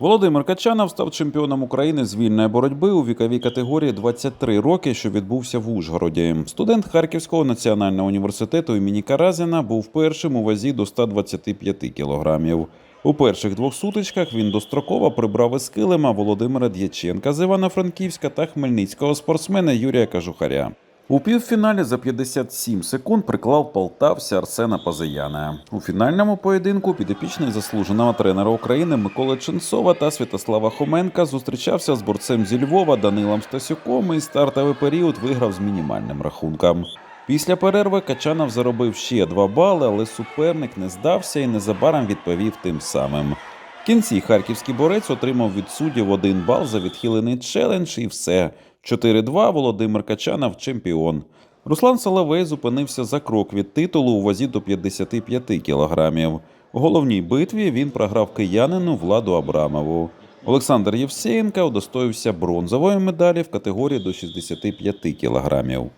Володимир Качанов став чемпіоном України з вільної боротьби у віковій категорії 23 роки, що відбувся в Ужгороді. Студент Харківського національного університету імені Каразіна був першим у вазі до 125 кілограмів. У перших двох сутичках він достроково прибрав із килима Володимира Д'яченка з Івано-Франківська та хмельницького спортсмена Юрія Кажухаря. У півфіналі за 57 секунд приклав полтавця Арсена Пазияна. У фінальному поєдинку підопічний заслуженого тренера України Миколи Ченцова та Святослава Хоменка зустрічався з борцем зі Львова Данилом Стасюком і стартовий період виграв з мінімальним рахунком. Після перерви Качанов заробив ще два бали, але суперник не здався і незабаром відповів тим самим. В кінці харківський борець отримав від суддів один бал за відхилений челендж і все. 4-2 Володимир Качанов чемпіон. Руслан Соловей зупинився за крок від титулу у вазі до 55 кілограмів. У головній битві він програв киянину Владу Абрамову. Олександр Євсеєнка удостоївся бронзової медалі в категорії до 65 кілограмів.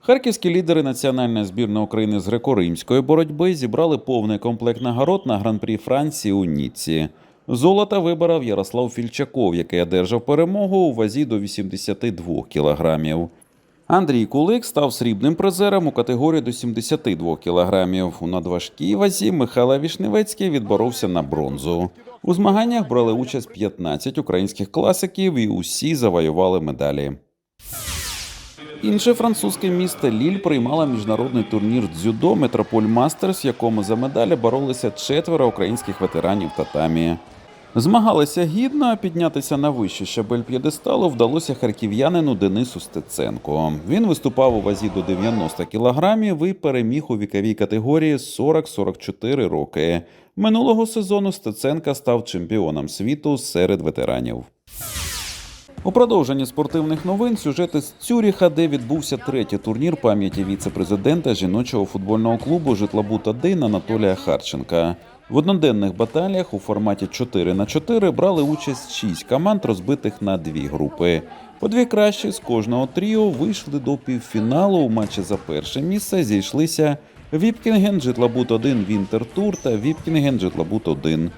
Харківські лідери національної збірної України з греко-римської боротьби зібрали повний комплект нагород на гран-прі Франції у Ніцці. Золота виборов Ярослав Фільчаков, який одержав перемогу у вазі до 82 кілограмів. Андрій Кулик став срібним призером у категорії до 72 кілограмів. У надважкій вазі Михайло Вішневецький відборовся на бронзу. У змаганнях брали участь 15 українських класиків і усі завоювали медалі. Інше французьке місто Ліль приймало міжнародний турнір дзюдо Метрополь Мастерс, в якому за медалі боролися четверо українських ветеранів татамі. Змагалися гідно, а піднятися на вищий щабель п'єдесталу вдалося харків'янину Денису Стеценко. Він виступав у вазі до 90 кілограмів і переміг у віковій категорії 40-44 роки. Минулого сезону Стеценка став чемпіоном світу серед ветеранів. У продовженні спортивних новин сюжети з Цюріха, де відбувся третій турнір пам'яті віце-президента жіночого футбольного клубу Житлобут 1 Анатолія Харченка. В одноденних баталіях у форматі 4 на 4 брали участь 6 команд, розбитих на дві групи. По дві кращі з кожного тріо вийшли до півфіналу. У матчі за перше місце зійшлися Віпкінген Житлобут 1 Вінтер Тур та Віпкінген Житлобут 1.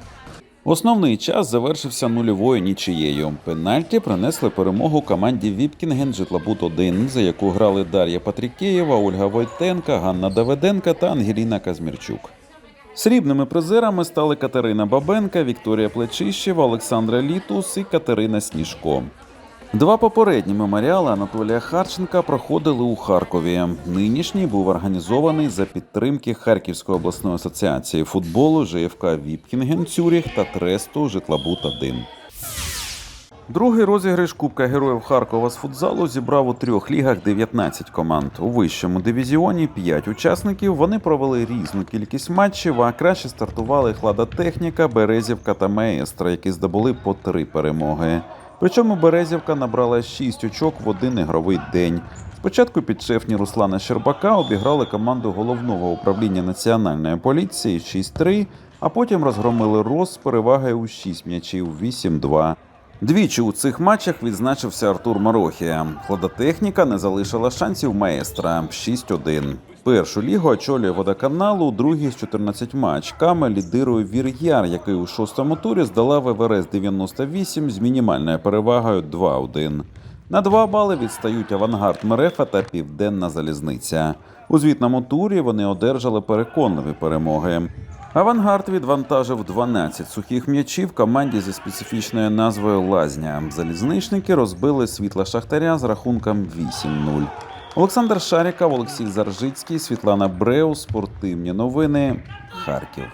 Основний час завершився нульовою нічиєю. Пенальті принесли перемогу команді Віпкінген Житлобут 1 за яку грали Дар'я Патрікеєва, Ольга Войтенка, Ганна Давиденка та Ангеліна Казмірчук. Срібними призерами стали Катерина Бабенка, Вікторія Плечищева, Олександра Літус і Катерина Сніжко. Два попередні меморіали Анатолія Харченка проходили у Харкові. Нинішній був організований за підтримки Харківської обласної асоціації футболу ЖФК Віпкінген Цюріх та Тресту Житлобут 1. Другий розіграш Кубка Героїв Харкова з футзалу зібрав у трьох лігах 19 команд. У вищому дивізіоні 5 учасників. Вони провели різну кількість матчів, а краще стартували Хладотехніка, Березівка та Маестра, які здобули по три перемоги. Причому Березівка набрала 6 очок в один ігровий день. Спочатку підшефні Руслана Щербака обіграли команду головного управління національної поліції 6-3, а потім розгромили Рос з перевагою у 6 м'ячів 8-2. Двічі у цих матчах відзначився Артур Марохія. Хладотехніка не залишила шансів маестра 6-1. Першу лігу очолює водоканалу, у другій з 14 очками лідирує Вір'яр, який у шостому турі здала ВВРС 98 з мінімальною перевагою 2-1. На два бали відстають авангард Мерефа та Південна Залізниця. У звітному турі вони одержали переконливі перемоги. Авангард відвантажив 12 сухих м'ячів команді зі специфічною назвою Лазня. Залізничники розбили світла Шахтаря з рахунком 8-0. Олександр Шаріков, Олексій Заржицький, Світлана Бреу, спортивні новини. Харків.